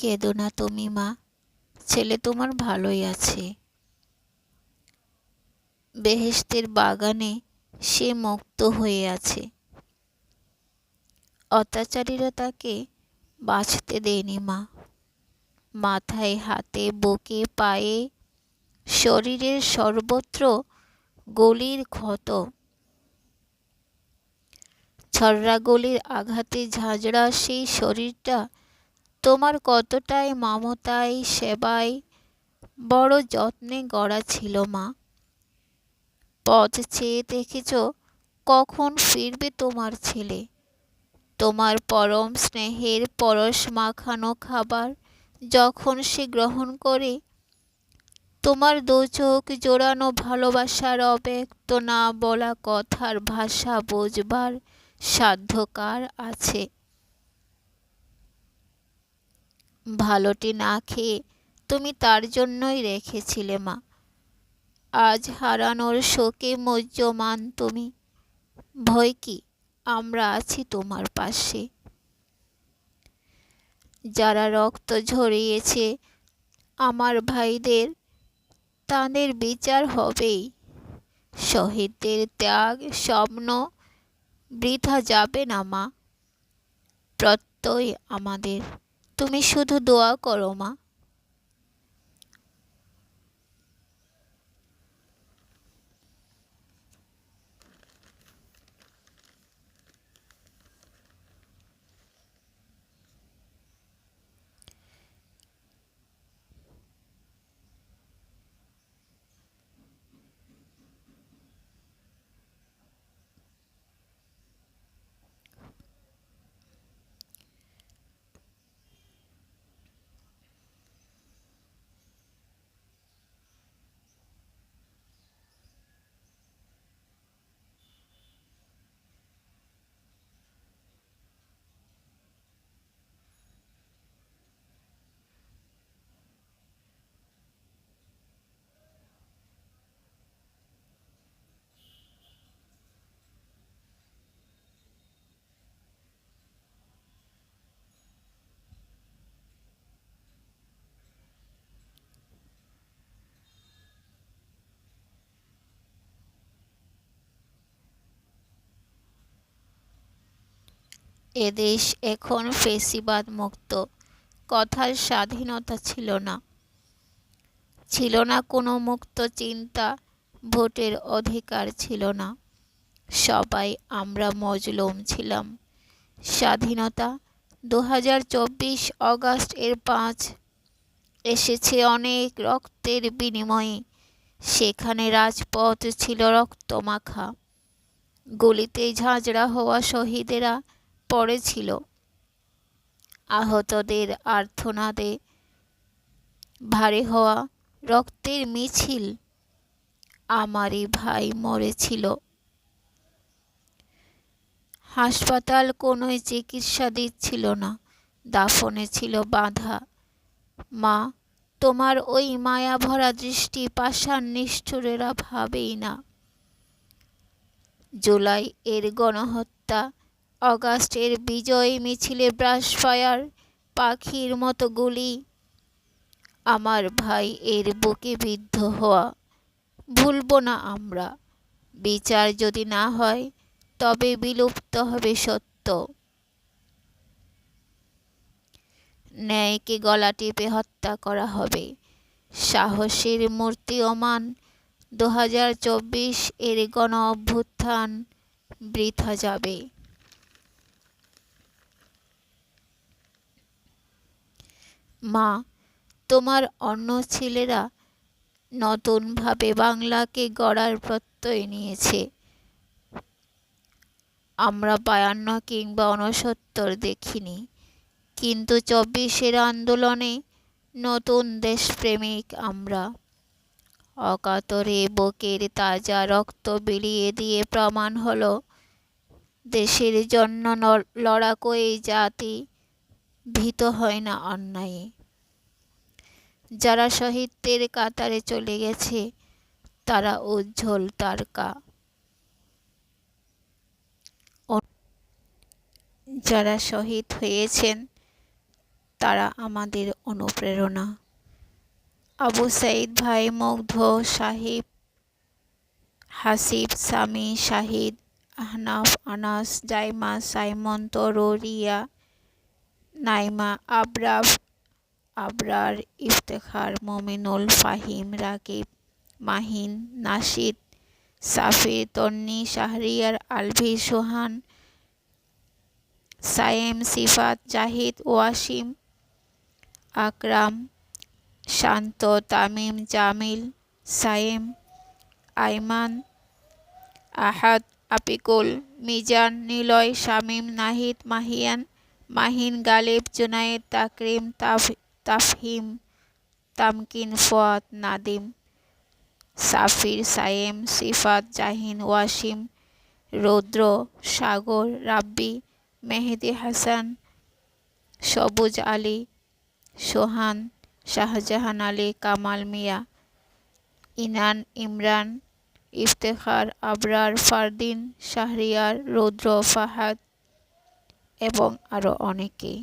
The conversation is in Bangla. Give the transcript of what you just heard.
কেঁদো না তুমি, মা। ছেলে তোমার ভালোই আছে। বেহেশতের বাগানে সে মুক্ত হয়ে আছে। অত্যাচারীরা তাকে বাঁচতে দেয়নি, মা। মাথায়, হাতে, বুকে, পায়ে, শরীরের সর্বত্র গলির ক্ষত। ছড়রা গলির আঘাতে ঝাঁঝরা সেই শরীরটা তোমার কতটাই মমতায়, সেবায় বড় যত্নে গড়া ছিল মা। পথ চেয়ে দেখেছ কখন ফিরবে তোমার ছেলে। তোমার পরম স্নেহের পরশ মাখানো খাবার যখন সে গ্রহণ করে, তোমার দু চোখ জোড়ানো ভালোবাসার অব্যক্ত না বলা কথার ভাষা বোঝবার সাধ্যকার আছে। ভালোটি না খেয়ে তুমি তার জন্যই রেখেছিলে মা। আজ হারানোর শোকে মজ্জমান তুমি। ভয় কি? আমরা আছি তোমার পাশে। যারা রক্ত ঝরিয়েছে আমার ভাইদের, তাদের বিচার হবেই। শহীদদের ত্যাগ, স্বপ্ন বৃথা যাবে না মা। প্রত্যয় আমাদের। তুমি শুধু দোয়া করো মা। এদেশ এখন ফেসিবাদ মুক্ত কথার স্বাধীনতা ছিল না। ছিল না কোনো মুক্ত চিন্তা, ভোটের অধিকার ছিল না। সবাই আমরা মজলুম ছিলাম। স্বাধীনতা দু হাজার চব্বিশ অগাস্ট এর পাঁচ। এসেছে অনেক রক্তের বিনিময়ে। সেখানে রাজপথ ছিল রক্তমাখা। গলিতে ঝাঁঝরা হওয়া শহীদেরা পড়েছিল। আহতদের আর্থনাদে ভারী হওয়া রক্তের মিছিল আমারই ভাই মরেছিল। হাসপাতাল কোনোই চিকিৎসা দিচ্ছিল না, দাফনে ছিল বাধা। মা, তোমার ওই মায়া ভরা দৃষ্টি পাষাণ নিষ্ঠুরেরা ভাবেই না। জুলাই এর গণহত্যা অগাস্টের বিজয় মিছিলে ব্রাশ ফায়ার, পাখির মতো গুলি। আমার ভাই এর বুকে বিদ্ধ হওয়া। ভুলব না আমরা। বিচার যদি না হয়, তবে বিলুপ্ত হবে সত্য। ন্যায়কে গলা টিপে হত্যা করা হবে। সাহসের মূর্তি ওমান দু এর গণ অভ্যুত্থান বৃথা যাবে। মা, তোমার অন্য ছেলেরা নতুনভাবে বাংলাকে গড়ার প্রত্যয় নিয়েছে। আমরা বায়ান্ন কিংবা অনসত্তর দেখিনি, কিন্তু চব্বিশের আন্দোলনে নতুন দেশপ্রেমিক আমরা। অকাতরে বুকের তাজা রক্ত বিলিয়ে দিয়ে প্রমাণ হলো, দেশের জন্য লড়াকই জাতি ভীত হয় না অন্যায়ে। যারা শহীদদের কাতারে চলে গেছে, তারা উজ্জ্বল তারকা। যারা শহীদ হয়েছেন, তারা আমাদের অনুপ্রেরণা। আবু সাইদ ভাই মুগ্ধ সাহিব, হাসিব সামি শাহিদ আহনাফ আনাস, জাইমা সাইমন তরু রিয়া নাইমা, আবরাব, আবরার, ইফতেখার, মমিনুল, ফাহিম, রাকিব, মাহিন নাশিদ সাফি, তন্নি, শাহরিয়ার, আলভি, সোহান, সায়েম, সিফাত, জাহিদ, ওয়াসিম, আকরাম, শান্ত, তামিম, জামিল, সায়েম, আইমান, আহাদ, আপিকুল, মিজান, নিলয়, শামীম, নাহিদ, মাহিয়ান মাহিন গালিব জুনায়েদ তাকরিম তাফ, তাফহিম তামকিন ফুয়াদ নাদিম সাফির সায়েম সিফাত জাহিন ওয়াসিম রৌদ্র সাগর রাব্বি মেহেদি হাসান সবুজ আলী সোহান শাহজাহান আলী কামাল মিয়া ইনান ইমরান ইফতেখার আবরার ফারদিন শাহরিয়ার রৌদ্র ফাহাদ এবং আরও অনেকেই।